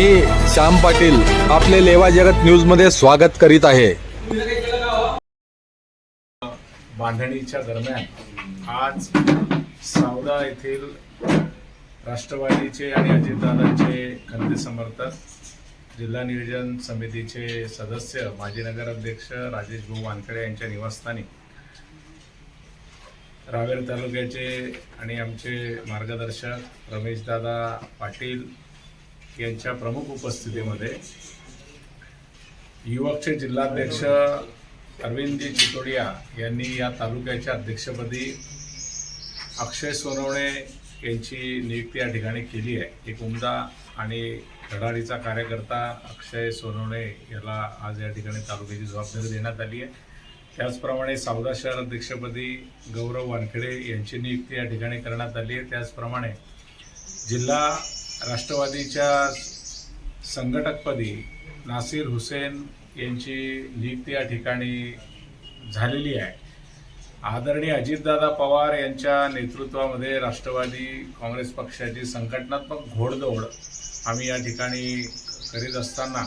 मी श्याम पाटील आपले लेवा जगत न्यूजमध्ये स्वागत करीत आहे. बांधणीच्या दरम्यान आज सावदा येथील राष्ट्रवादीचे आणि अजितदादांचे खंदे समर्थक जिल्हा नियोजन समितीचे सदस्य माजी नगराध्यक्ष राजेश भाऊ वानखडे यांच्या निवासस्थानी रावेर तालुक्याचे आणि आमचे मार्गदर्शक रमेशदादा पाटील यांच्या प्रमुख उपस्थितीमध्ये युवकचे जिल्हाध्यक्ष अरविंदजी चितोडिया यांनी या तालुक्याच्या अध्यक्षपदी अक्षय सोनवणे यांची नियुक्ती या ठिकाणी केली आहे. एक उमदा आणि धडाडीचा कार्यकर्ता अक्षय सोनवणे याला आज या ठिकाणी तालुक्याची जबाबदारी देण्यात आली आहे. त्याचप्रमाणे सावदा शहर अध्यक्षपदी गौरव वानखेडे यांची नियुक्ती या ठिकाणी करण्यात आली आहे. त्याचप्रमाणे जिल्हा राष्ट्रवादीच्या संघटकपदी नासिर हुसेन यांची नियुक्ती या ठिकाणी झालेली आहे. आदरणीय अजितदादा पवार यांच्या नेतृत्वामध्ये राष्ट्रवादी काँग्रेस पक्षाची संघटनात्मक घोडदौड आम्ही या ठिकाणी करीत असताना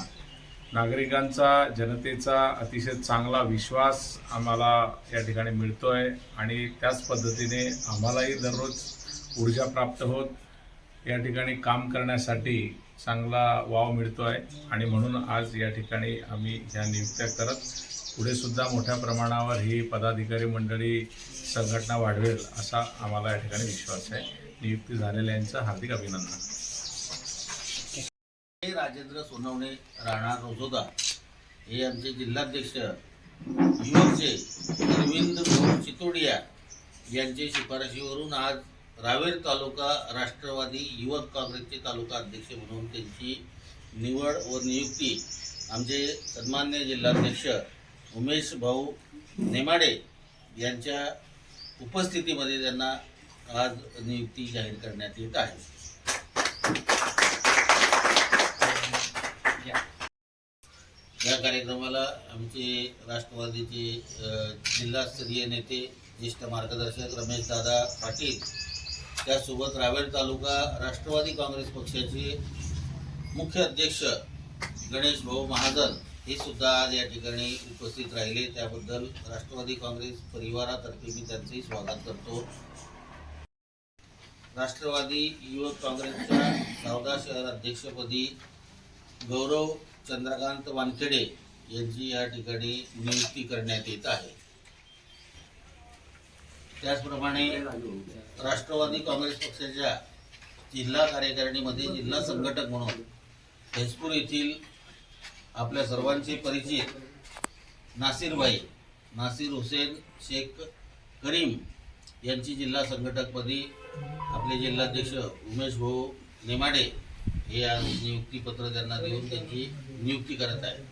नागरिकांचा जनतेचा अतिशय चांगला विश्वास आम्हाला या ठिकाणी मिळतो आहे आणि त्याच पद्धतीने आम्हालाही दररोज ऊर्जा प्राप्त होत. या ठिकाणी काम करण्यासाठी चांगला वाव मिळतो आहे आणि म्हणून आज या ठिकाणी आम्ही ह्या नियुक्त्या करत पुढे सुद्धा मोठ्या प्रमाणावर ही पदाधिकारी मंडळी संघटना वाढवेल असा आम्हाला या ठिकाणी विश्वास आहे. नियुक्ती झालेल्यांचं हार्दिक अभिनंदन. हे राजेंद्र सोनवणे राणा रोजोदा हे आमचे जिल्हाध्यक्ष युवकचे अरविंद चितोडिया यांच्या शिफारशीवरून आज रावेर तालुका राष्ट्रवादी युवक काँग्रेसचे तालुका अध्यक्ष म्हणून त्यांची निवड व नियुक्ती आमचे सन्मान्य जिल्हाध्यक्ष उमेश भाऊ नेमाडे यांच्या उपस्थितीमध्ये त्यांना आज नियुक्ती जाहीर करण्यात येत आहे. या कार्यक्रमाला आमचे राष्ट्रवादीचे जिल्हास्तरीय नेते ज्येष्ठ मार्गदर्शक रमेशदादा पाटील त्यासोबत रावेर तालुका राष्ट्रवादी काँग्रेस पक्षाचे मुख्य अध्यक्ष गणेश भाऊ महाजन हे सुद्धा आज या ठिकाणी उपस्थित राहिले. त्याबद्दल राष्ट्रवादी काँग्रेस परिवारातर्फे मी त्यांचेही स्वागत करतो. राष्ट्रवादी युवक काँग्रेसच्या सावदा शहर अध्यक्षपदी गौरव चंद्रकांत वानखेडे यांची या ठिकाणी नियुक्ती करण्यात येत आहे. त्याचप्रमाणे राष्ट्रवादी काँग्रेस पक्षाच्या जिल्हा कार्यकारिणीमध्ये जिल्हा संघटक म्हणून हेजपूर येथील आपल्या सर्वांचे परिचित नासिरभाई नासिर हुसेन शेख करीम यांची जिल्हा संघटकपदी आपले जिल्हाध्यक्ष उमेश भाऊ नेमाडे हे आज नियुक्तीपत्र त्यांना देऊन त्यांची नियुक्ती करत आहे